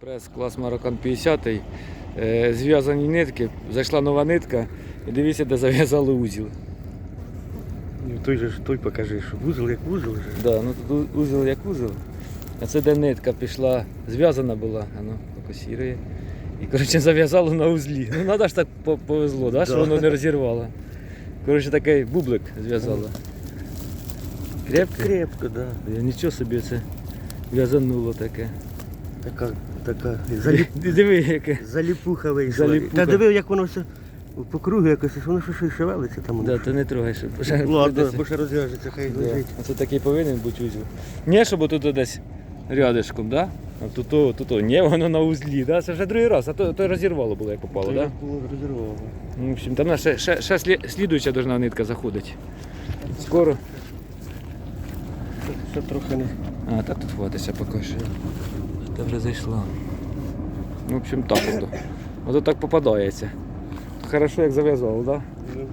прес клас Марокан 50 е, зв'язані нитки, зайшла нова нитка і дивіться, де зав'язали узіл. Ну, той же той покажи, що вузол як вузол же. Да, ну тут узел як узел. А це де нитка пішла, зв'язана була, а ну, покосірує. І коротше зав'язало на узлі. Ну треба ж так повезло, да, що воно не розірвало. Коротше, такий бублик зв'язало. Крепко? Крепко, да. Нічого собі це в'язануло таке. Така, така заліп, Диви, яке. заліпуха вийшла. Заліпуха. Та диви, як воно все по кругу якось, воно ще й шевелиться там. Да, ти не трогай, щоб вже Ладно, прийдеться. бо ще розв'яжеться, хай Да. лежить. Оце такий повинен бути узіл. Не, щоб тут десь рядишком, да? А тут, то, тут, то. Ні, воно на узлі, да? Це вже другий раз, а то, то розірвало було, як попало, Це да? було розірвало. Ну, в общем, там на ще, ще, ще слі- слідуюча должна нитка заходить. Скоро. Ще трохи не. А, так тут хватиться поки що. Та вже зайшла. В общем, так ото. Ото так попадається. Хорошо, як зав'язало, да? Ну,